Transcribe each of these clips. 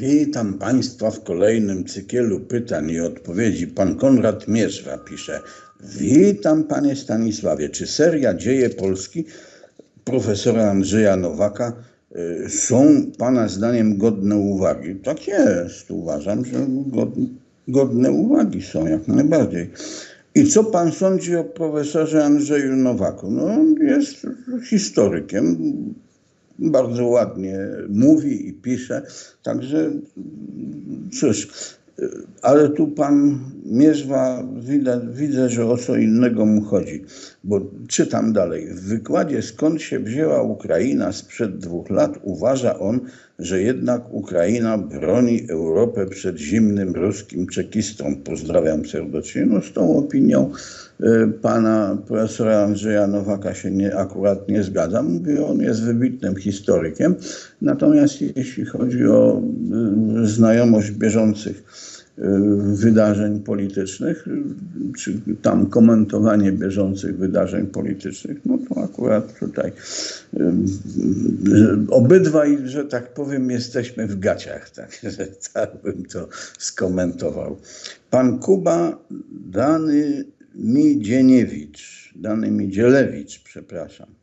Witam Państwa w kolejnym cykielu pytań i odpowiedzi. Pan Konrad Mierzwa pisze. Witam Panie Stanisławie. Czy seria Dzieje Polski profesora Andrzeja Nowaka y, są Pana zdaniem godne uwagi? Tak jest. Uważam, że godne, uwagi są jak najbardziej. I co Pan sądzi o profesorze Andrzeju Nowaku? No, on jest historykiem, bardzo ładnie mówi i pisze. Także cóż, ale tu pan Mierzwa, widzę, że o co innego mu chodzi, bo czytam dalej. W wykładzie skąd się wzięła Ukraina sprzed dwóch lat uważa on, że jednak Ukraina broni Europę przed zimnym ruskim czekistą. Pozdrawiam serdecznie. No z tą opinią y, pana profesora Andrzeja Nowaka się nie, akurat nie zgadzam. Mówię, on jest wybitnym historykiem. Natomiast jeśli chodzi o y, znajomość bieżących wydarzeń politycznych, czy tam komentowanie bieżących wydarzeń politycznych, no to akurat tutaj obydwaj, że tak powiem, jesteśmy w gaciach, także tak bym to skomentował. Pan Kuba Dany Midzieniewicz, Dany Midzielewicz, przepraszam.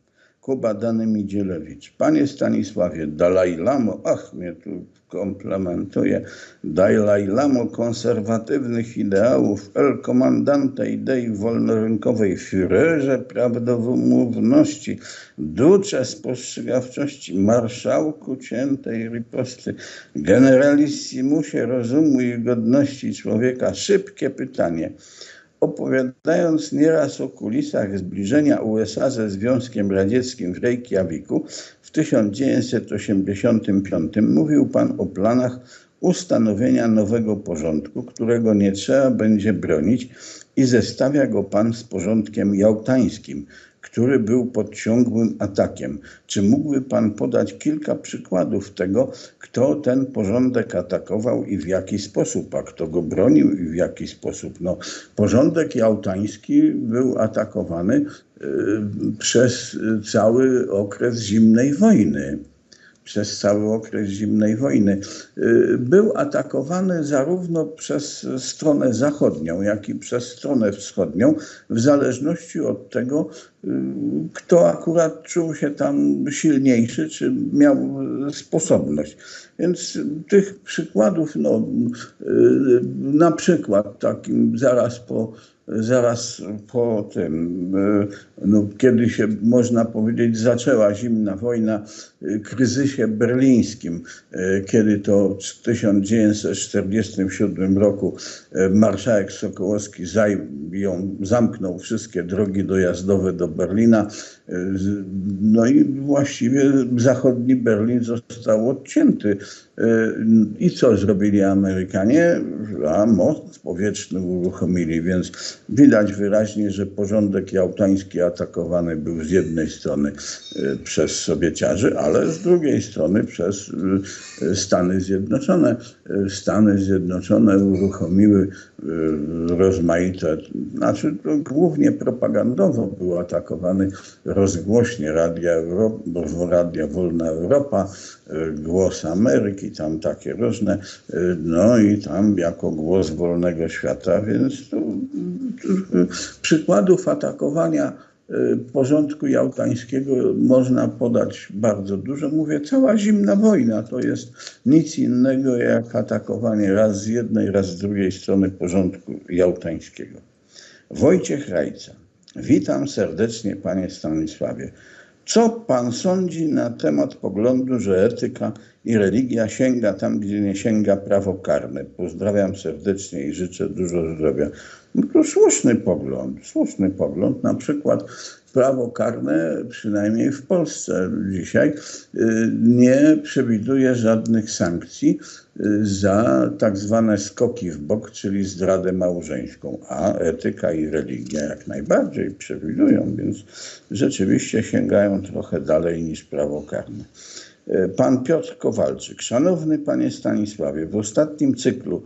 Kuba Dany Midzielewicz. Panie Stanisławie, Dalaj Lamo, ach, mnie tu komplementuje, Dalaj Lamo konserwatywnych ideałów, el komandante idei wolnorynkowej, Führerze prawdomówności, ducze spostrzegawczości, marszałku ciętej riposty, generalissimusie rozumu i godności człowieka. Szybkie pytanie opowiadając nieraz o kulisach zbliżenia USA ze Związkiem Radzieckim w Reykjaviku w 1985 mówił Pan o planach ustanowienia nowego porządku, którego nie trzeba będzie bronić i zestawia go Pan z porządkiem jałtańskim, który był pod ciągłym atakiem. Czy mógłby Pan podać kilka przykładów tego, kto ten porządek atakował i w jaki sposób, a kto go bronił i w jaki sposób? No, porządek jałtański był atakowany y, przez cały okres zimnej wojny przez cały okres zimnej wojny. Y, był atakowany zarówno przez stronę zachodnią, jak i przez stronę wschodnią, w zależności od tego, y, kto akurat czuł się tam silniejszy, czy miał sposobność. Więc tych przykładów, no, y, na przykład takim zaraz po zaraz po tym, e, no, kiedy się, można powiedzieć, zaczęła zimna wojna, e, kryzysie berlińskim, e, kiedy to w 1947 roku marszałek Sokołowski zajął, zamknął wszystkie drogi dojazdowe do Berlina, no i właściwie zachodni Berlin został odcięty. I co zrobili Amerykanie? A most powietrzny uruchomili, więc widać wyraźnie, że porządek jałtański atakowany był z jednej strony e, przez Sowieciarzy, ale z drugiej strony przez e, Stany Zjednoczone. E, Stany Zjednoczone uruchomiły rozmaite, znaczy głównie propagandowo był atakowany rozgłośnie Radia, Europa, Radia Wolna Europa, Głos Ameryki, tam takie różne, no i tam jako głos wolnego świata, więc to przykładów atakowania y, porządku jałtańskiego można podać bardzo dużo. Mówię, cała zimna wojna to jest nic innego jak atakowanie raz z jednej, raz z drugiej strony porządku jałtańskiego. Wojciech Rajca. Witam serdecznie, panie Stanisławie. Co pan sądzi na temat poglądu, że etyka i religia sięga tam, gdzie nie sięga prawo karne? Pozdrawiam serdecznie i życzę dużo zdrowia. No to słuszny pogląd, słuszny pogląd. Na przykład prawo karne, przynajmniej w Polsce dzisiaj, y, nie przewiduje żadnych sankcji y, za tak zwane skoki w bok, czyli zdradę małżeńską, a etyka i religia jak najbardziej przewidują, więc rzeczywiście sięgają trochę dalej niż prawo karne. Y, pan Piotr Kowalczyk. Szanowny panie Stanisławie, w ostatnim cyklu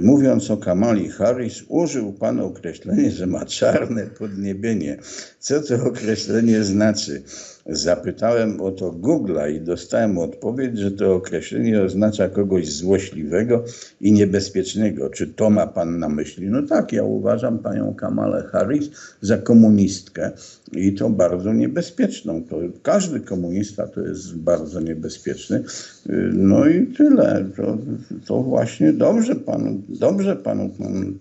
mówiąc o Kamali Harris, użył Pan określenia, że ma czarne podniebienie. Co to określenie znaczy? Zapytałem o to Google'a i dostałem odpowiedź, że to określenie oznacza kogoś złośliwego i niebezpiecznego. Czy to ma pan na myśli? No tak, ja uważam panią Kamalę Harris za komunistkę i to bardzo niebezpieczną. To każdy komunista to jest bardzo niebezpieczny. No i tyle. To, to właśnie dobrze panu, dobrze panu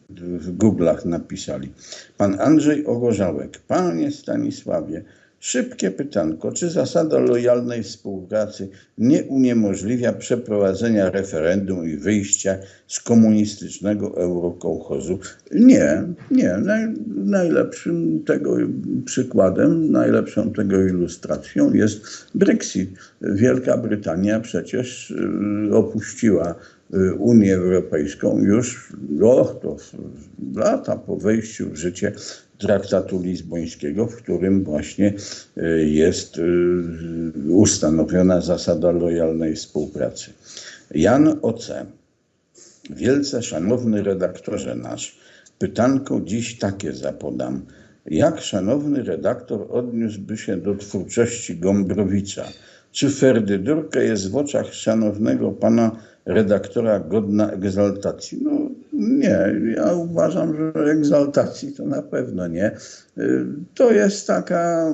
w Google'ach napisali. Pan Andrzej Ogorzałek. Panie Stanisławie, Szybkie pytanko, czy zasada lojalnej współpracy nie uniemożliwia przeprowadzenia referendum i wyjścia z komunistycznego eurokołchozu? Nie, nie. Naj, najlepszym tego przykładem, najlepszą tego ilustracją jest Brexit. Wielka Brytania przecież y, opuściła Unię Europejską już o, to lata po wejściu w życie traktatu lizbońskiego, w którym właśnie e, jest e, ustanowiona zasada lojalnej współpracy. Jan Oce, wielce szanowny redaktorze nasz, pytanko dziś takie zapodam. Jak szanowny redaktor odniósłby się do twórczości Gombrowicza? Czy Ferdydurka jest w oczach szanownego pana redaktora godna egzaltacji? No nie, ja uważam, że egzaltacji to na pewno nie. To jest taka,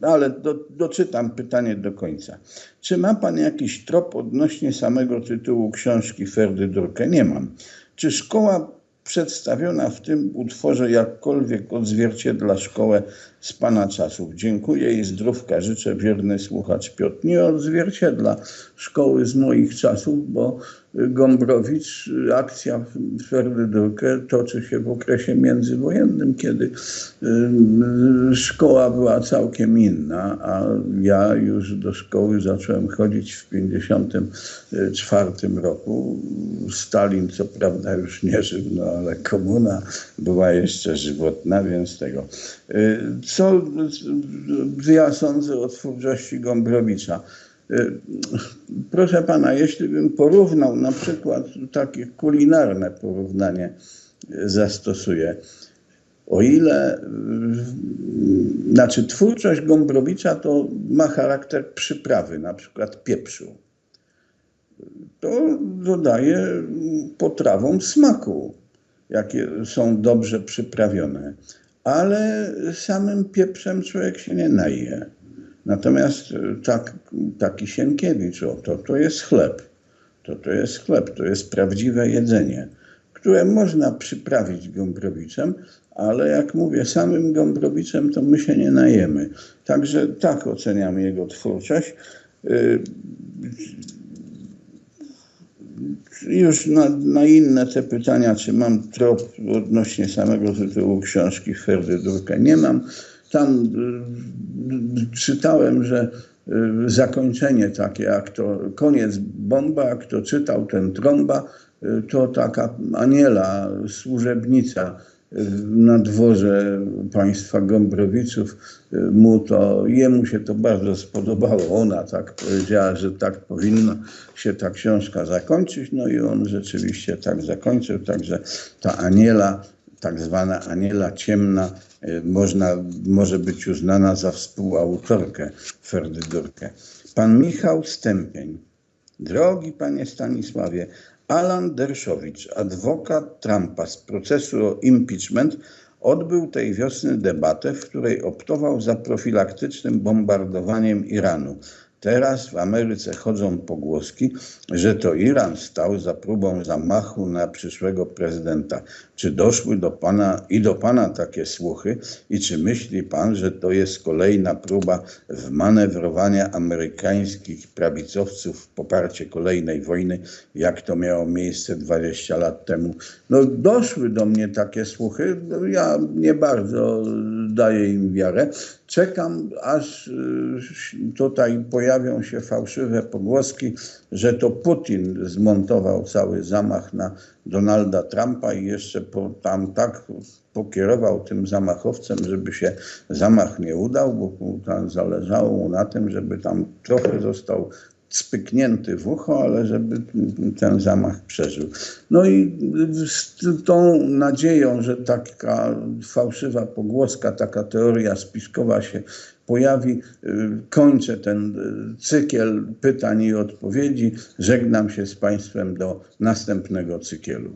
ale do, doczytam pytanie do końca. Czy ma pan jakiś trop odnośnie samego tytułu książki Ferdy Durkę? Nie mam. Czy szkoła przedstawiona w tym utworze jakkolwiek odzwierciedla szkołę z Pana czasów. Dziękuję i zdrówka życzę, wierny słuchacz Piotr. Nie odzwierciedla szkoły z moich czasów, bo Gombrowicz, akcja Ferdydurkę toczy się w okresie międzywojennym, kiedy y, szkoła była całkiem inna, a ja już do szkoły zacząłem chodzić w 1954 roku. Stalin co prawda już nie żył, no ale komuna była jeszcze żywotna, więc tego. Y, co ja sądzę o twórczości Gombrowicza? Y, proszę pana, jeśli bym porównał na przykład takie kulinarne porównanie zastosuję, o ile, znaczy twórczość Gombrowicza to ma charakter przyprawy, na przykład pieprzu. To dodaje potrawom smaku, jakie są dobrze przyprawione. Ale samym pieprzem człowiek się nie naje. Natomiast e, tak, taki Sienkiewicz, o, to, to jest chleb. To, to jest chleb, to jest prawdziwe jedzenie, które można przyprawić Gąbrowiczem, ale jak mówię, samym Gąbrowiczem to my się nie najemy. Także tak oceniam jego twórczość. E, już na, na, inne te pytania, czy mam trop odnośnie samego tytułu książki Ferdy Durka, nie mam. Tam y, czytałem, że y, zakończenie takie, jak to koniec bomba, jak to czytał ten trąba, y, to taka Aniela, służebnica na dworze państwa Gombrowiców, mu to, jemu się to bardzo spodobało. Ona tak powiedziała, że tak powinna się ta książka zakończyć, no i on rzeczywiście tak zakończył, także ta Aniela tak zwana Aniela Ciemna e, można, może być uznana za współautorkę Ferdydurkę. Pan Michał Stępień. Drogi panie Stanisławie, Alan Derszowicz, adwokat Trumpa z procesu o impeachment, odbył tej wiosny debatę, w której optował za profilaktycznym bombardowaniem Iranu. Teraz w Ameryce chodzą pogłoski, że to Iran stał za próbą zamachu na przyszłego prezydenta. Czy doszły do pana i do pana takie słuchy i czy myśli pan, że to jest kolejna próba wmanewrowania amerykańskich prawicowców w poparcie kolejnej wojny, jak to miało miejsce 20 lat temu? No doszły do mnie takie słuchy, ja nie bardzo daję im wiarę. Czekam, aż y, tutaj pojawią się fałszywe pogłoski, że to Putin zmontował cały zamach na Donalda Trumpa i jeszcze po, tam tak pokierował tym zamachowcem, żeby się zamach nie udał, bo tam zależało mu na tym, żeby tam trochę został spyknięty w ucho, ale żeby ten zamach przeżył. No i z tą nadzieją, że taka fałszywa pogłoska, taka teoria spiskowa się pojawi, kończę ten cykiel pytań i odpowiedzi. Żegnam się z Państwem do następnego cyklu.